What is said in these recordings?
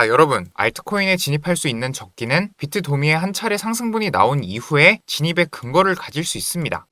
아, 여러분, 알트코인에 진입할 수 있는 적기는 비트 도미의 한 차례 상승분이 나온 이후에 진입의 근거를 가질 수 있습니다.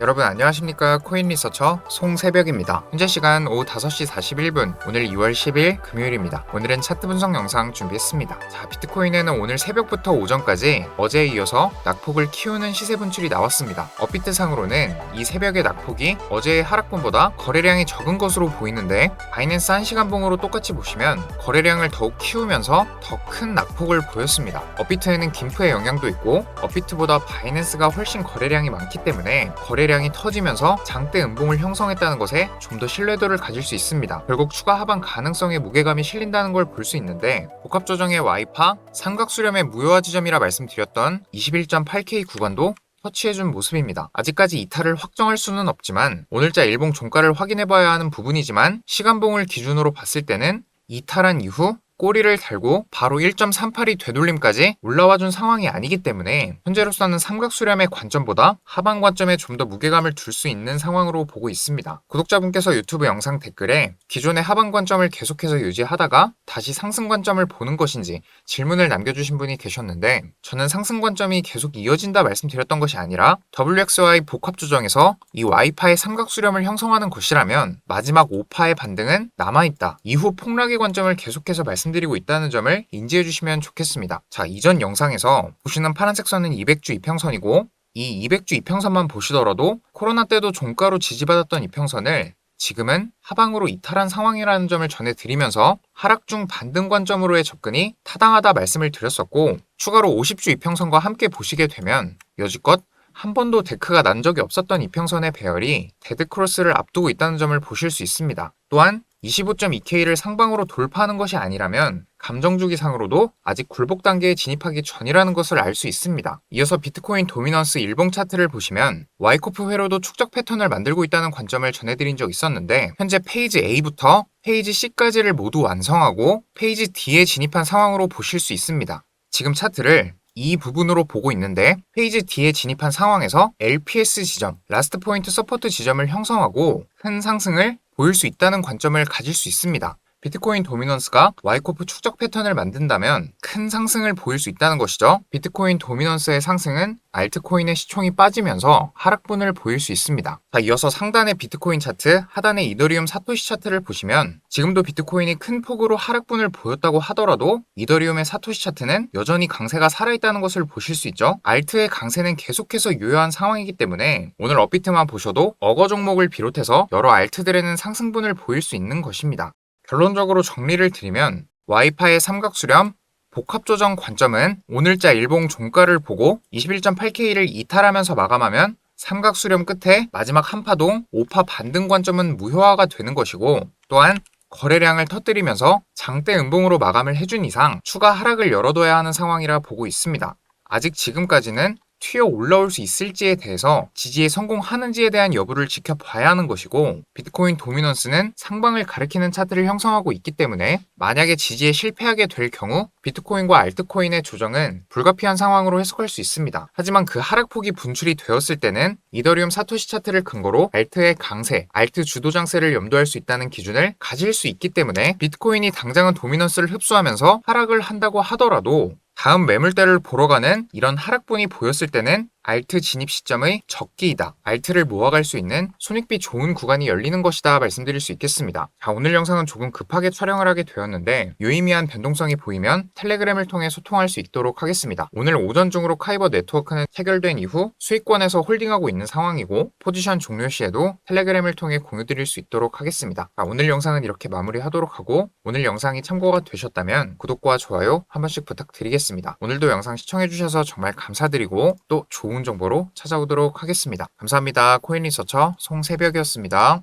여러분 안녕하십니까 코인 리서처 송새벽입니다. 현재 시간 오후 5시 41분 오늘 2월 10일 금요일입니다. 오늘은 차트 분석 영상 준비했습니다. 자 비트코인에는 오늘 새벽부터 오전까지 어제에 이어서 낙폭을 키우는 시세 분출이 나왔습니다. 업비트 상으로는 이 새벽의 낙폭이 어제의 하락분보다 거래량이 적은 것으로 보이는데 바이낸스 1시간 봉으로 똑같이 보시면 거래량을 더욱 키우면서 더 큰 낙폭을 보였습니다. 업비트에는 김프의 영향도 있고 업비트보다 바이낸스가 훨씬 거래량이 많기 때문에 거래 량이 터지면서 장대 음봉을 형성했다는 것에 좀 더 신뢰도를 가질 수 있습니다. 결국 추가 하방 가능성에 무게감이 실린다는 걸 볼 수 있는데 복합 조정의 와이파, 삼각 수렴의 무효화 지점이라 말씀드렸던 21.8K 구간도 터치해준 모습입니다. 아직까지 이탈을 확정할 수는 없지만 오늘자 일봉 종가를 확인해봐야 하는 부분이지만 시간봉을 기준으로 봤을 때는 이탈한 이후 꼬리를 달고 바로 1.38이 되돌림까지 올라와준 상황이 아니기 때문에 현재로서는 삼각 수렴의 관점보다 하방 관점에 좀 더 무게감을 둘 수 있는 상황으로 보고 있습니다. 구독자분께서 유튜브 영상 댓글에 기존의 하방 관점을 계속해서 유지하다가 다시 상승 관점을 보는 것인지 질문을 남겨주신 분이 계셨는데 저는 상승 관점이 계속 이어진다 말씀드렸던 것이 아니라 WXY 복합 조정에서 이 Y파의 삼각 수렴을 형성하는 것이라면 마지막 5파의 반등은 남아있다. 이후 폭락의 관점을 계속해서 말씀 드리고 있다는 점을 인지해 주시면 좋겠습니다. 자, 이전 영상에서 보시는 파란색 선은 200주 이평선이고 이 200주 이평선만 보시더라도 코로나 때도 종가로 지지받았던 이평선을 지금은 하방으로 이탈한 상황이라는 점을 전해드리면서 하락 중 반등 관점으로의 접근이 타당하다 말씀을 드렸었고 추가로 50주 이평선과 함께 보시게 되면 여지껏 한 번도 데크가 난 적이 없었던 이평선의 배열이 데드크로스를 앞두고 있다는 점을 보실 수 있습니다. 또한 25.2K를 상방으로 돌파하는 것이 아니라면 감정주기상으로도 아직 굴복 단계에 진입하기 전이라는 것을 알 수 있습니다. 이어서 비트코인 도미넌스 일봉 차트를 보시면 와이코프 회로도 축적 패턴을 만들고 있다는 관점을 전해드린 적 있었는데 현재 페이지 A부터 페이지 C까지를 모두 완성하고 페이지 D에 진입한 상황으로 보실 수 있습니다. 지금 차트를 이 부분으로 보고 있는데 페이지 D에 진입한 상황에서 LPS 지점, 라스트 포인트 서포트 지점을 형성하고 큰 상승을 보일 수 있다는 관점을 가질 수 있습니다. 비트코인 도미넌스가 와이코프 축적 패턴을 만든다면 큰 상승을 보일 수 있다는 것이죠. 비트코인 도미넌스의 상승은 알트코인의 시총이 빠지면서 하락분을 보일 수 있습니다. 자, 이어서 상단의 비트코인 차트, 하단의 이더리움 사토시 차트를 보시면 지금도 비트코인이 큰 폭으로 하락분을 보였다고 하더라도 이더리움의 사토시 차트는 여전히 강세가 살아있다는 것을 보실 수 있죠. 알트의 강세는 계속해서 유효한 상황이기 때문에 오늘 업비트만 보셔도 어거 종목을 비롯해서 여러 알트들에는 상승분을 보일 수 있는 것입니다. 결론적으로 정리를 드리면 와이파의 삼각수렴, 복합조정 관점은 오늘자 일봉 종가를 보고 21.8K를 이탈하면서 마감하면 삼각수렴 끝에 마지막 한파동 5파 반등 관점은 무효화가 되는 것이고 또한 거래량을 터뜨리면서 장대 음봉으로 마감을 해준 이상 추가 하락을 열어둬야 하는 상황이라 보고 있습니다. 아직 지금까지는 튀어 올라올 수 있을지에 대해서 지지에 성공하는지에 대한 여부를 지켜봐야 하는 것이고 비트코인 도미넌스는 상방을 가리키는 차트를 형성하고 있기 때문에 만약에 지지에 실패하게 될 경우 비트코인과 알트코인의 조정은 불가피한 상황으로 해석할 수 있습니다. 하지만 그 하락폭이 분출이 되었을 때는 이더리움 사토시 차트를 근거로 알트의 강세, 알트 주도 장세를 염두할 수 있다는 기준을 가질 수 있기 때문에 비트코인이 당장은 도미넌스를 흡수하면서 하락을 한다고 하더라도 다음 매물대를 보러 가는 이런 하락분이 보였을 때는 알트 진입 시점의 적기이다. 알트를 모아갈 수 있는 손익비 좋은 구간이 열리는 것이다 말씀드릴 수 있겠습니다. 자, 오늘 영상은 조금 급하게 촬영을 하게 되었는데 유의미한 변동성이 보이면 텔레그램을 통해 소통할 수 있도록 하겠습니다. 오늘 오전 중으로 카이버 네트워크는 체결된 이후 수익권에서 홀딩하고 있는 상황이고 포지션 종료 시에도 텔레그램을 통해 공유드릴 수 있도록 하겠습니다. 자, 오늘 영상은 이렇게 마무리하도록 하고 오늘 영상이 참고가 되셨다면 구독과 좋아요 한 번씩 부탁드리겠습니다. 오늘도 영상 시청해주셔서 정말 감사드리고 또 좋은 정보로 찾아오도록 하겠습니다. 감사합니다. 코인 리서처 송새벽이었습니다.